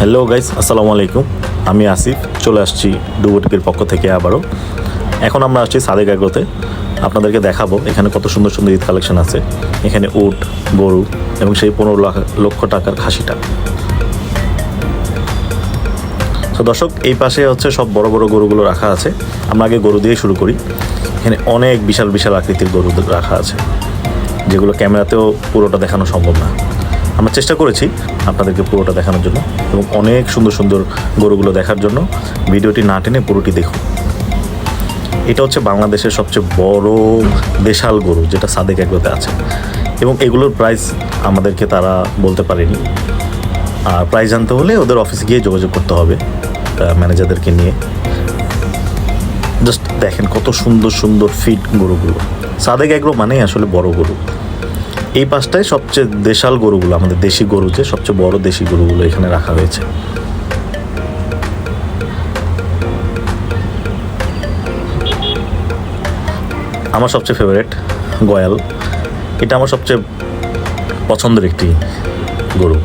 Hello guys আসসালামু আলাইকুম আমি আসিফ। চলে আসছি ডুবটিপির পক্ষ থেকে আবারও। এখন আমরা আসছি সাদেক আগ্রোতে আপনাদেরকে দেখাবো এখানে কত সুন্দর সুন্দর ঈদ কালেকশন আছে। এখানে উট, গরু এবং সেই পনেরো লক্ষ টাকার খাসিটা। তো দর্শক, এই পাশে হচ্ছে সব বড় বড় গরুগুলো রাখা আছে। আমরা আগে গরু দিয়ে শুরু করি। এখানে অনেক বিশাল বিশাল আকৃতির গরু রাখা আছে। যেগুলো ক্যামেরাতেও পুরোটা দেখানো সম্ভব না। আমরা চেষ্টা করেছি আপনাদেরকে পুরোটা দেখানোর জন্য এবং অনেক সুন্দর সুন্দর গরুগুলো দেখার জন্য। ভিডিওটি না টেনে পুরোটি দেখুন। এটা হচ্ছে বাংলাদেশের সবচেয়ে বড় দেশাল গরু, যেটা সাদেক এগ্রোতে আছে। এবং এগুলোর প্রাইস আমাদেরকে তারা বলতে পারেনি। আর প্রাইস জানতে হলে ওদের অফিসে গিয়ে যোগাযোগ করতে হবে ম্যানেজারদেরকে নিয়ে। জাস্ট দেখেন কত সুন্দর সুন্দর ফিট গরুগুলো। সাদেক এগ্রো মানেই আসলে বড় গরু। এই পাশটায় সবচেয়ে দেশাল গরুগুলো, আমাদের দেশি গরু যে সবচেয়ে বড় দেশি গরুগুলো এখানে রাখা হয়েছে। আমার সবচেয়ে ফেভারিট গয়াল। এটা আমার সবচেয়ে পছন্দের একটি গরু।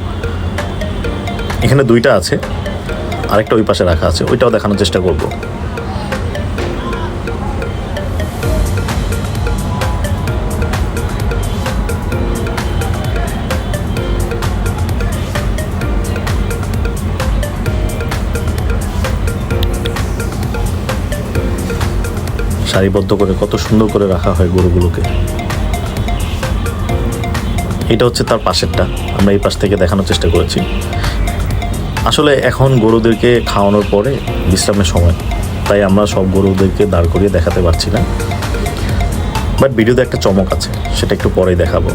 এখানে দুইটা আছে, আরেকটা ওই পাশে রাখা আছে, ওইটাও দেখানোর চেষ্টা করব। সারিবদ্ধ করে কত সুন্দর করে রাখা হয় গরুগুলোকে। এটা হচ্ছে তার পাশেরটা। আমরা এই পাশ থেকে দেখানোর চেষ্টা করেছি। আসলে এখন গরুদেরকে খাওয়ানোর পরে বিশ্রামের সময়। তাই আমরা সব গরুদেরকে দাঁড় করিয়ে দেখাতে পারছি না। বাট ভিডিওতে একটা চমক আছে, সেটা একটু পরেই দেখাবো।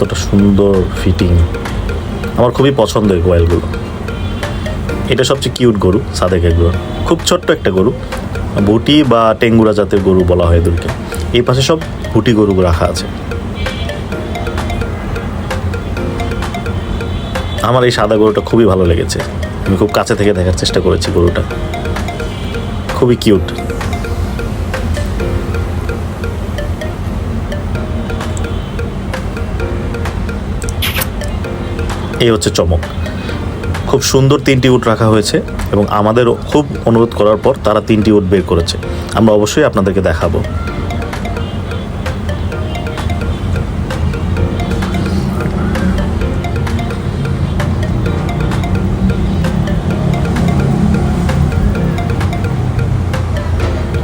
কতটা সুন্দর ফিটিং আমার খুবই পছন্দের গোয়ালগুলো এটা সবচেয়ে কিউট গরু, সাদেক এগুলো। খুব ছোট্ট একটা গরু, বুটি বা টেঙ্গুরা জাতের গরু বলা হয় এদেরকে। এই পাশে সব বুটি গরু রাখা আছে। আমার এই সাদা গরুটা খুবই ভালো লেগেছে। আমি খুব কাছে থেকে দেখার চেষ্টা করেছি গরুটা। খুবই কিউট এই হচ্ছে চমক। খুব সুন্দর তিনটি উট রাখা হয়েছে এবং আমাদের খুব অনুরোধ করার পর তারা তিনটি উট বের করেছে। আমরা অবশ্যই আপনাদেরকে দেখাবো।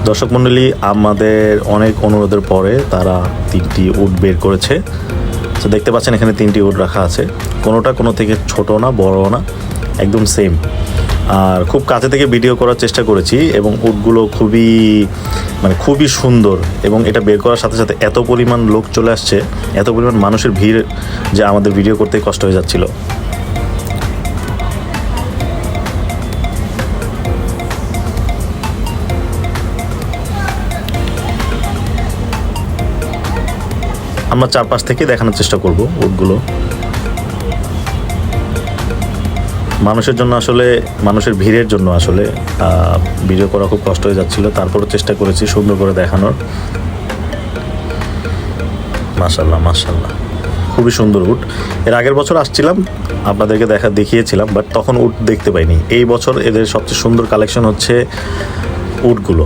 দর্শক মণ্ডলী, আমাদের অনেক অনুরোধের পরে তারা তিনটি উট বের করেছে। তো দেখতে পাচ্ছেন এখানে তিনটি উড রাখা আছে। কোনোটা কোনো থেকে ছোট না বড় না, একদম সেম আর খুব কাছে থেকে ভিডিও করার চেষ্টা করেছি এবং উডগুলো খুবই মানে খুবই সুন্দর এবং এটা বের করার সাথে সাথে এত পরিমাণ লোক চলে আসছে, এত পরিমাণ মানুষের ভিড় যে আমাদের ভিডিও করতে কষ্ট হয়ে যাচ্ছিল। আমরা চারপাশ থেকে দেখানোর চেষ্টা করব উটগুলো। মানুষের জন্য আসলে, মানুষের ভিড়ের জন্য আসলে ভিডিও করা খুব কষ্ট হয়ে যাচ্ছিল। তারপরও চেষ্টা করেছি সুন্দর করে দেখানোর। মাশাল্লাহ মাশাল্লাহ খুবই সুন্দর উট। এর আগের বছর আসছিলাম, আপনাদেরকে দেখা দেখিয়েছিলাম বাট তখন উট দেখতে পাইনি। এই বছর এদের সবচেয়ে সুন্দর কালেকশন হচ্ছে উটগুলো।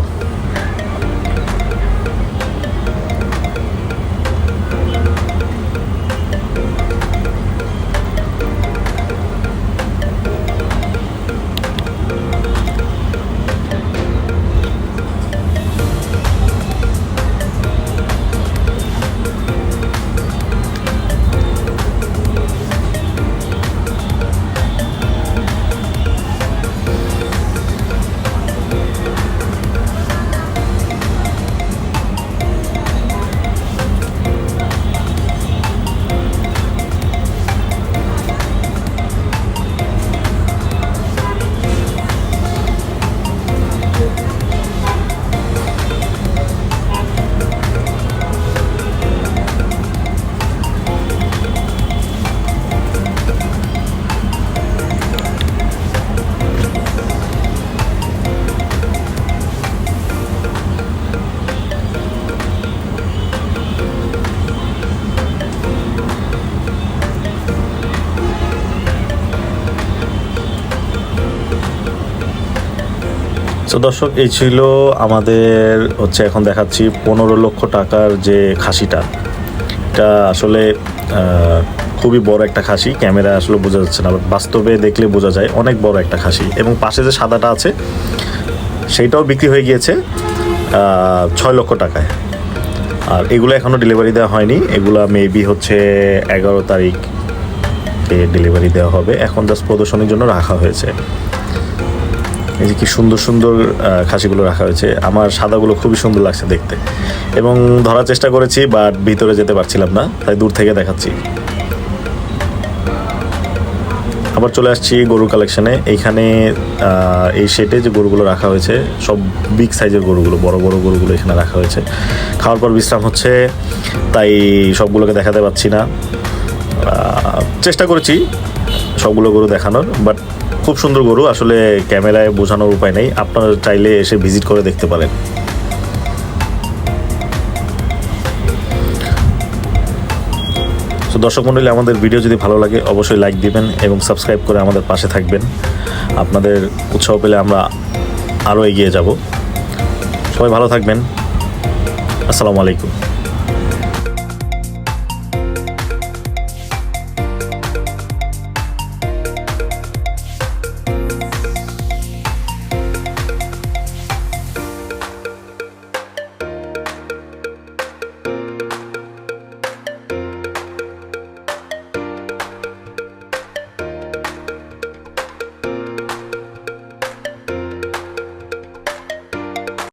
তো দর্শক, এই ছিল আমাদের হচ্ছে এখন দেখাচ্ছি পনেরো লক্ষ টাকার যে খাসিটা। এটা আসলে খুবই বড় একটা খাসি ক্যামেরা আসলে বোঝা যাচ্ছে না বাস্তবে দেখলে বোঝা যায় অনেক বড় একটা খাসি। এবং পাশে যে সাদাটা আছে, সেইটাও বিক্রি হয়ে গিয়েছে ছয় লক্ষ টাকায়। আর এগুলো এখনও ডেলিভারি দেওয়া হয়নি। এগুলো মেবি হচ্ছে এগারো তারিখ ডেলিভারি দেওয়া হবে। এখন জাস্ট প্রদর্শনীর জন্য রাখা হয়েছে। এই যে কি সুন্দর সুন্দর খাসিগুলো রাখা হয়েছে। আমার সাদাগুলো খুবই সুন্দর লাগছে দেখতে। এবং ধরার চেষ্টা করেছি বাট ভিতরে যেতে পারছিলাম না, তাই দূর থেকে দেখাচ্ছি। আবার চলে আসছি গরুর কালেকশনে এইখানে এই শেডে যে গরুগুলো রাখা হয়েছে, সব বিগ সাইজের গরুগুলো, বড় বড় গরুগুলো এখানে রাখা হয়েছে। খাওয়ার পর বিশ্রাম হচ্ছে, তাই সবগুলোকে দেখাতে পাচ্ছি না। চেষ্টা করেছি সবগুলো গরু দেখানোর বাট খুব সুন্দর গরু, আসলে ক্যামেরায় বোঝানোর উপায় নেই। আপনারা চাইলে এসে ভিজিট করে দেখতে পারেন। দর্শক মণ্ডলী আমাদের ভিডিও যদি ভালো লাগে, অবশ্যই লাইক দিবেন এবং সাবস্ক্রাইব করে আমাদের পাশে থাকবেন। আপনাদের উৎসাহ পেলে আমরা আরও এগিয়ে যাব। সবাই ভালো থাকবেন। আসসালামু আলাইকুম।